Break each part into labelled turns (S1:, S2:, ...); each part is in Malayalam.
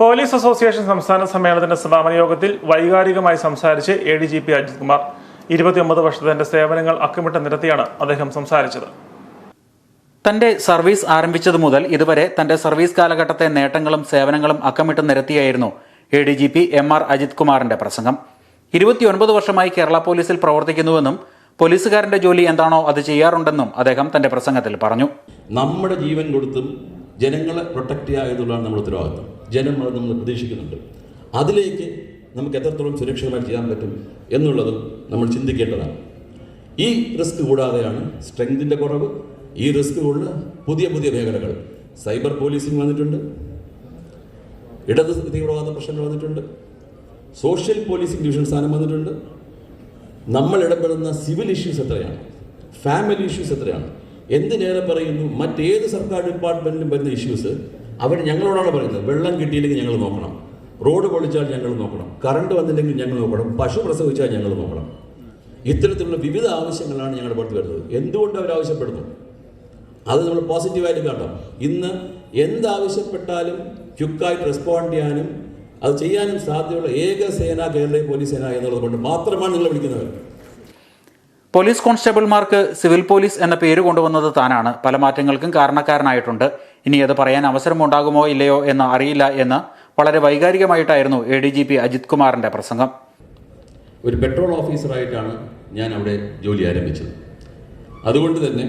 S1: പോലീസ് അസോസിയേഷൻ സംസ്ഥാന സമ്മേളനത്തിന്റെ സമാപന യോഗത്തിൽ വൈകാരികമായി സംസാരിച്ച് A D G P Ajith Kumar ഇരുപത്തിയൊമ്പത് വർഷത്തെ തന്റെ സേവനങ്ങൾ അക്കമിട്ട് നിരത്തിയാണ് അദ്ദേഹം സംസാരിച്ചത്.
S2: തന്റെ സർവീസ് ആരംഭിച്ചതു മുതൽ ഇതുവരെ തന്റെ സർവീസ് കാലഘട്ടത്തെ നേട്ടങ്ങളും സേവനങ്ങളും അക്കമിട്ട് നിരത്തിയായിരുന്നു A D G P M R Ajith കുമാറിന്റെ പ്രസംഗം. ഇരുപത്തിയൊൻപത് വർഷമായി കേരള പോലീസിൽ പ്രവർത്തിക്കുന്നുവെന്നും പോലീസുകാരന്റെ ജോലി എന്താണോ അത് ചെയ്യാറുണ്ടെന്നും അദ്ദേഹം തന്റെ പ്രസംഗത്തിൽ പറഞ്ഞു.
S3: നമ്മുടെ ജീവൻ കൊടുത്തും ജനങ്ങളെ പ്രൊട്ടക്ട് ചെയ്യുക എന്നുള്ളതാണ് നമ്മുടെ ഉത്തരവാദിത്വം. ജനം നമ്മൾ പ്രതീക്ഷിക്കുന്നുണ്ട്. അതിലേക്ക് നമുക്ക് എത്രത്തോളം സുരക്ഷിതമായി ചെയ്യാൻ പറ്റും എന്നുള്ളതും നമ്മൾ ചിന്തിക്കേണ്ടതാണ്. ഈ റിസ്ക് കൂടാതെയാണ് സ്ട്രെങ്തിന്റെ കുറവ് ഈ റിസ്ക് ഉള്ള പുതിയ പുതിയ മേഖലകൾ. സൈബർ പോലീസിങ് വന്നിട്ടുണ്ട്. ഇടത് തീവ്രവാദ പ്രശ്നങ്ങൾ വന്നിട്ടുണ്ട്. സോഷ്യൽ പോലീസിങ് ഡിവിഷൻ സ്ഥാനം വന്നിട്ടുണ്ട്. നമ്മൾ ഇടപെടുന്ന സിവിൽ ഇഷ്യൂസ് എത്രയാണ്? ഫാമിലി ഇഷ്യൂസ് എത്രയാണ്? എന്തിനേറെ പറയുന്നു? മറ്റേത് സർക്കാർ ഡിപ്പാർട്ട്മെന്റിലും വരുന്ന ഇഷ്യൂസ് അവർ ഞങ്ങളോടാണ് പറയുന്നത് വെള്ളം കിട്ടിയില്ലെങ്കിൽ ഞങ്ങൾ നോക്കണം. റോഡ് പൊളിച്ചാൽ ഞങ്ങൾ നോക്കണം. കറണ്ട് വന്നില്ലെങ്കിൽ ഞങ്ങൾ നോക്കണം. പശു പ്രസവിച്ചാൽ ഞങ്ങൾ നോക്കണം. ഇത്തരത്തിലുള്ള വിവിധ ആവശ്യങ്ങളാണ് ഞങ്ങളുടെ പുറത്ത് വരുന്നത്. എന്തുകൊണ്ട് അവർ ആവശ്യപ്പെടുന്നു? അത് നമ്മൾ പോസിറ്റീവായിട്ട് കാണണം. ഇന്ന് എന്താവശ്യപ്പെട്ടാലും ക്യുക്കായിട്ട് റെസ്പോണ്ട് ചെയ്യാനും അത് ചെയ്യാനും സാധ്യതയുള്ള ഏക സേന കേരളീയ പോലീസ് സേന എന്നുള്ളത് കൊണ്ട് മാത്രമാണ് നിങ്ങൾ വിളിക്കുന്നത്.
S2: പോലീസ് കോൺസ്റ്റബിൾമാർക്ക് സിവിൽ പോലീസ് എന്ന പേര് കൊണ്ടുവന്നത് താനാണ്. പല മാറ്റങ്ങൾക്കും കാരണക്കാരനായിട്ടുണ്ട്. ഇനി അത് പറയാൻ അവസരമുണ്ടാകുമോ ഇല്ലയോ എന്ന് അറിയില്ല എന്ന് വളരെ വൈകാരികമായിട്ടായിരുന്നു A D G P Ajith കുമാറിന്റെ പ്രസംഗം.
S3: ഒരു പെട്രോൾ ഓഫീസറായിട്ടാണ് ഞാൻ അവിടെ ജോലി ആരംഭിച്ചത്. അതുകൊണ്ട് തന്നെ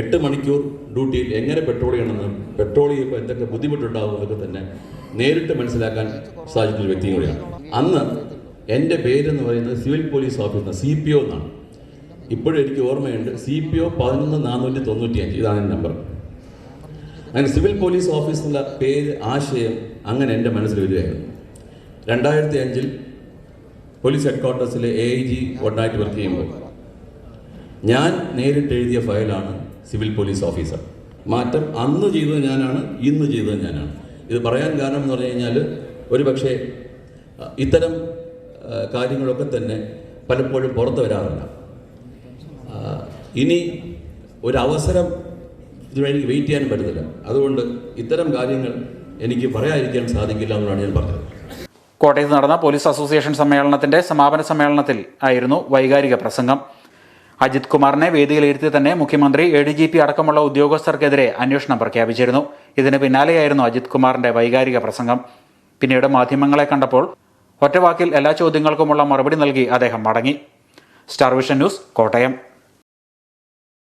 S3: എട്ട് മണിക്കൂർ ഡ്യൂട്ടിയിൽ എങ്ങനെ പെട്രോൾ ചെയ്യണമെന്നും പെട്രോൾ ചെയ്യുമ്പോൾ എന്തൊക്കെ ബുദ്ധിമുട്ടുണ്ടാവും എന്നൊക്കെ തന്നെ നേരിട്ട് മനസ്സിലാക്കാൻ സാധിക്കുന്ന വ്യക്തി കൂടിയാണ്. അന്ന് എന്റെ പേരെന്ന് പറയുന്നത് civil police officer C P O എന്നാണ്. ഇപ്പോഴും എനിക്ക് ഓർമ്മയുണ്ട് സി പി ഒ പതിനൊന്ന് നാനൂറ്റി തൊണ്ണൂറ്റി അഞ്ച് ഇതാണ് എന്റെ നമ്പർ. അങ്ങനെ സിവിൽ പോലീസ് ഓഫീസ് എന്നുള്ള പേര് ആശയം അങ്ങനെ എന്റെ മനസ്സിൽ വരികയായിരുന്നു രണ്ടായിരത്തി അഞ്ചിൽ പോലീസ് ഹെഡ്ക്വാർട്ടേഴ്സിലെ എ ഐ ജി ഒന്നായിട്ട് വർക്ക് ചെയ്യുമ്പോൾ ഞാൻ നേരിട്ട് എഴുതിയ ഫയലാണ് സിവിൽ പോലീസ് ഓഫീസർ. മാറ്റം അന്ന് ചെയ്തത് ഞാനാണ് ഇന്ന് ചെയ്തത് ഞാനാണ്. ഇത് പറയാൻ കാരണം എന്ന് പറഞ്ഞു കഴിഞ്ഞാൽ ഒരു പക്ഷേ ഇത്തരം കാര്യങ്ങളൊക്കെ തന്നെ പലപ്പോഴും പുറത്ത് വരാറില്ല. ഇനി ഒരു അവസരം ഇതിന് എനിക്ക് വെയിറ്റ് ചെയ്യാൻ പറ്റത്തില്ല. അതുകൊണ്ട് ഇത്തരം കാര്യങ്ങൾ എനിക്ക് പറയാതിരിക്കാൻ സാധിക്കില്ല എന്നാണ് ഞാൻ പറഞ്ഞത്.
S2: കോട്ടയത്ത് നടന്ന പോലീസ് അസോസിയേഷൻ സമ്മേളനത്തിന്റെ സമാപന സമ്മേളനത്തിൽ ആയിരുന്നു വൈകാരിക പ്രസംഗം. അജിത് കുമാറിനെ വേദിയിലിരുത്തി തന്നെ മുഖ്യമന്ത്രി എ ഡി ജി പി അടക്കമുള്ള ഉദ്യോഗസ്ഥർക്കെതിരെ അന്വേഷണം പ്രഖ്യാപിച്ചിരുന്നു. ഇതിന് പിന്നാലെയായിരുന്നു അജിത് കുമാറിന്റെ വൈകാരിക പ്രസംഗം. പിന്നീട് മാധ്യമങ്ങളെ കണ്ടപ്പോൾ ഒറ്റവാക്കിൽ എല്ലാ ചോദ്യങ്ങൾക്കുമുള്ള മറുപടി നൽകി അദ്ദേഹം മടങ്ങി. Star vision news Kottayam.